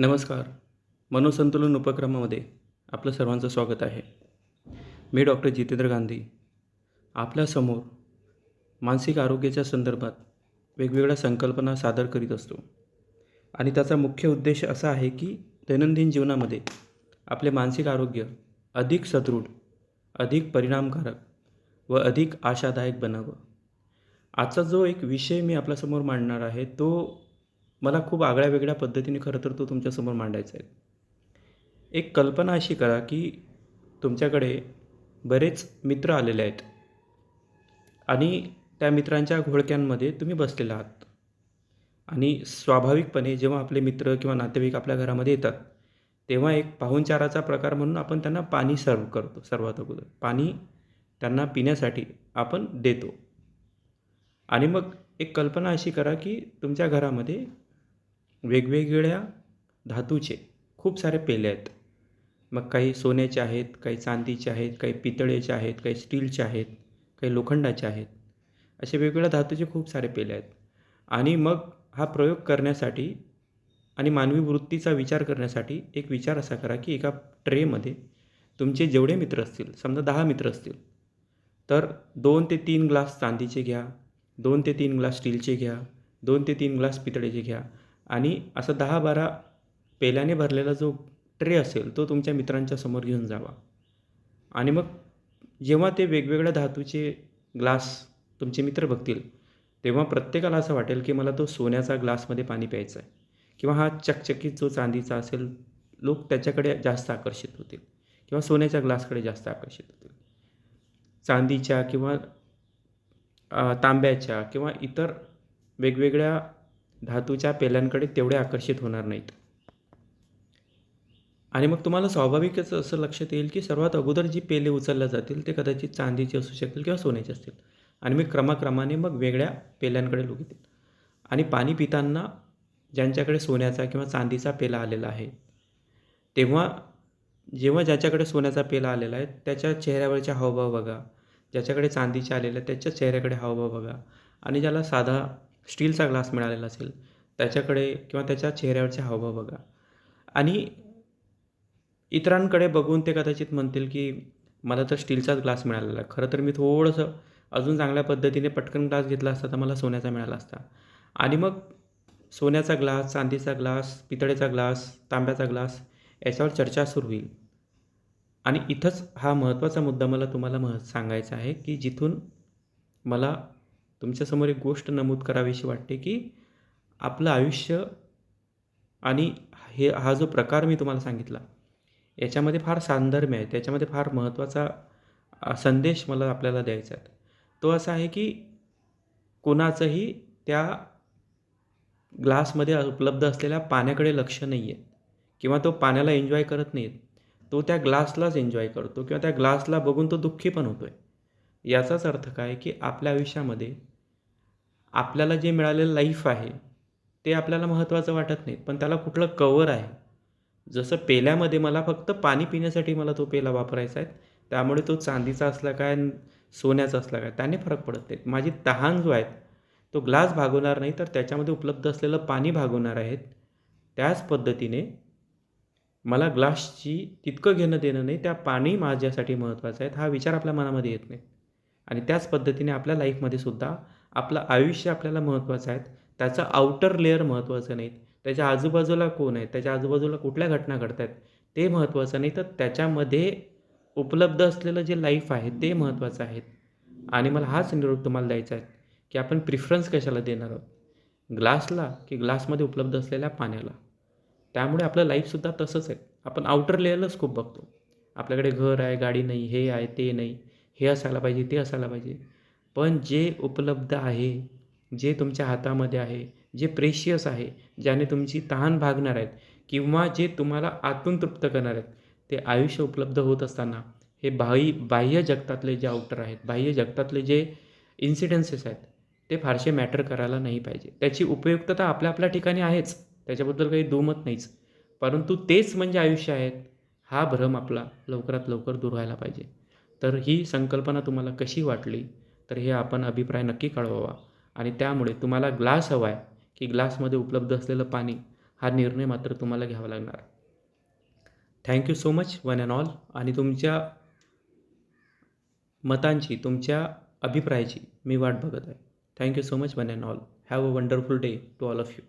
नमस्कार. मनोसंतुलन उपक्रमामध्ये आपलं सर्वांचं स्वागत आहे. मी डॉक्टर जितेंद्र गांधी. आपल्यासमोर मानसिक आरोग्याच्या संदर्भात वेगवेगळ्या संकल्पना सादर करीत असतो. आणि त्याचा मुख्य उद्देश असा आहे की दैनंदिन जीवनामध्ये आपले मानसिक आरोग्य अधिक सदृढ अधिक परिणामकारक व अधिक आशादायक बनावं. आजचा जो एक विषय मी आपल्यासमोर मांडणार आहे तो मला खूप आगळ्या वेगळ्या पद्धतीने खरं तर तो तुमच्यासमोर मांडायचा आहे. एक कल्पना अशी करा की तुमच्याकडे बरेच मित्र आलेले आहेत. आणि त्या मित्रांच्या घोळक्यांमध्ये तुम्ही बसलेला आहात. आणि स्वाभाविकपणे जेव्हा आपले मित्र किंवा नातेवाईक आपल्या घरामध्ये येतात तेव्हा एक पाहुणचाराचा प्रकार म्हणून आपण त्यांना पाणी सर्व करतो सर्वात अगोदर. पाणी त्यांना पिण्यासाठी आपण देतो. आणि मग एक कल्पना अशी करा की तुमच्या घरामध्ये वेगवेगळ्या धातूचे खूप सारे पेले आहेत. मग काही सोन्याचे आहेत काही चांदीचे आहेत काही पितळेचे आहेत काही स्टीलचे आहेत काही लोखंडाचे आहेत. असे वेगवेगळ्या धातूचे खूप सारे पेले आहेत. आणि मग हा प्रयोग करण्यासाठी आणि मानवी वृत्तीचा विचार करण्यासाठी एक विचार असा करा की एका ट्रेमध्ये तुमचे जेवढे मित्र असतील समजा दहा मित्र असतील तर दोन ते तीन ग्लास चांदीचे घ्या दोन ते तीन ग्लास स्टीलचे घ्या दोन ते तीन ग्लास पितळेचे घ्या. आणि असं दहा बारा पेल्याने भरलेला जो ट्रे असेल तो तुमच्या मित्रांच्या समोर घेऊन जावा. आणि मग जेव्हा ते वेगवेगळ्या धातूचे ग्लास तुमचे मित्र बघतील तेव्हा प्रत्येकाला असं वाटेल की मला तो सोन्याचा ग्लासमध्ये पाणी प्यायचं आहे किंवा हा चकचकीत जो चांदीचा असेल लोक त्याच्याकडे जास्त आकर्षित होतील किंवा सोन्याच्या ग्लासकडे जास्त आकर्षित होतील. चांदीच्या किंवा तांब्याच्या किंवा इतर वेगवेगळ्या धातूच्या पेल्यांकडे तेवढे आकर्षित होणार नाहीत. आणि मग तुम्हाला स्वाभाविकच असं लक्षात येईल की सर्वात अगोदर जी पेले उचलल्या जातील ते कदाचित चांदीची असू शकतील किंवा सोन्याचे असतील. आणि मी क्रमाक्रमाने मग वेगळ्या पेल्यांकडे लोक येतील. आणि पाणी पिताना ज्यांच्याकडे सोन्याचा किंवा चांदीचा पेला आलेला आहे तेव्हा जेव्हा ज्याच्याकडे सोन्याचा पेला आलेला आहे त्याच्या चेहऱ्यावरच्या हावभाव बघा. ज्याच्याकडे चांदीचे आलेले त्याच्या चेहऱ्याकडे हावभाव बघा. आणि ज्याला साधा स्टीलचा ग्लास मिळालेला असेल त्याच्याकडे किंवा त्याच्या चेहऱ्यावरचे हावभाव बघा. आणि इतरांकडे बघून ते कदाचित म्हणतील की मला तर स्टीलचाच ग्लास मिळालेला खरं तर मी थोडंसं अजून चांगल्या पद्धतीने पटकन ग्लास घेतला असता तर मला सोन्याचा मिळाला असता. आणि मग सोन्याचा ग्लास चांदीचा ग्लास पितळेचा ग्लास तांब्याचा ग्लास याच्यावर चर्चा सुरू होईल. आणि इथंच हा महत्त्वाचा मुद्दा मला तुम्हाला मह सांगायचा आहे की जिथून मला तुमच्यासमोर एक गोष्ट नमूद करावीशी वाटते की आपलं आयुष्य आणि हे हा जो प्रकार मी तुम्हाला सांगितला याच्यामध्ये फार साधर्म्य आहे. त्याच्यामध्ये फार महत्त्वाचा संदेश मला आपल्याला द्यायचा आहे. तो असा आहे की कोणाचंही त्या ग्लासमध्ये उपलब्ध असलेल्या पाण्याकडे लक्ष नाही आहे किंवा तो पाण्याला एन्जॉय करत नाही तो त्या ग्लासलाच एन्जॉय करतो किंवा त्या ग्लासला बघून तो दुःखी पण होतो आहे याचाच अर्थ काय की आपल्या आयुष्यामध्ये आपल्याला जे मिळालेलं लाईफ आहे ते आपल्याला महत्त्वाचं वाटत नाही पण त्याला कुठलं कवर आहे. जसं पेल्यामध्ये मला फक्त पाणी पिण्यासाठी मला तो पेला वापरायचा आहे त्यामुळे तो चांदीचा असला काय सोन्याचा असला काय त्याने फरक पडत नाही. माझी तहान जो आहे तो ग्लास भागवणार नाही तर त्याच्यामध्ये उपलब्ध असलेलं पाणी भागवणार आहेत. त्याच पद्धतीने मला ग्लासची तितकं घेणं देणं नाही त्या पाणी माझ्यासाठी महत्त्वाचं आहेत हा विचार आपल्या मनामध्ये येत नाही. आणि त्याच पद्धतीने आपल्या लाईफमध्ये सुद्धा आपलं आयुष्य आपल्याला महत्त्वाचं आहे. त्याचं आउटर लेअर महत्त्वाचं नाहीत. त्याच्या आजूबाजूला कोण आहे? त्याच्या आजूबाजूला कुठल्या घटना घडत आहेत ते महत्त्वाचं नाही. तर त्याच्यामध्ये उपलब्ध असलेलं जे लाईफ आहे ते महत्त्वाचं आहे. आणि मला हाच निरोप तुम्हाला द्यायचा आहे की आपण प्रिफरन्स कशाला देणार आहोत? ग्लासला की ग्लासमध्ये उपलब्ध असलेल्या पाण्याला? त्यामुळे आपलं लाईफसुद्धा तसंच आहे. आपण आउटर लेअरलाच खूप बघतो. आपल्याकडे घर आहे गाडी नाही हे आहे ते नाही. हे असायला पाहिजे ते असायला पाहिजे. पण जे उपलब्ध आहे जे तुमच्या हातामध्ये आहे जे प्रेशियस आहे ज्याने तुमची तहान भागणार आहेत किंवा जे तुम्हाला आतून तृप्त करणार आहेत ते आयुष्य उपलब्ध होत असताना हे बाह्य बाह्य जगतातले जे आउटर आहेत बाह्य जगतातले जे इन्सिडेन्सेस आहेत ते फारसे मॅटर करायला नाही पाहिजे. त्याची उपयुक्तता आपल्या आपल्या ठिकाणी आहेच त्याच्याबद्दल काही दुमत नाहीच. परंतु तेच म्हणजे आयुष्य आहेत हा भ्रम आपला लवकरात लवकर दूर व्हायला पाहिजे. तर ही संकल्पना तुम्हाला कशी वाटली? तर हे आपण अभिप्राय नक्की कळवावा. आणि त्यामुळे तुम्हाला ग्लास हवा आहे की ग्लासमध्ये उपलब्ध असलेलं पाणी हा निर्णय मात्र तुम्हाला घ्यावा लागणार. Thank you so much one and all आणि तुमच्या मतांची तुमच्या अभिप्रायाची मी वाट बघत आहे. Thank you so much one and all have a wonderful day to all of you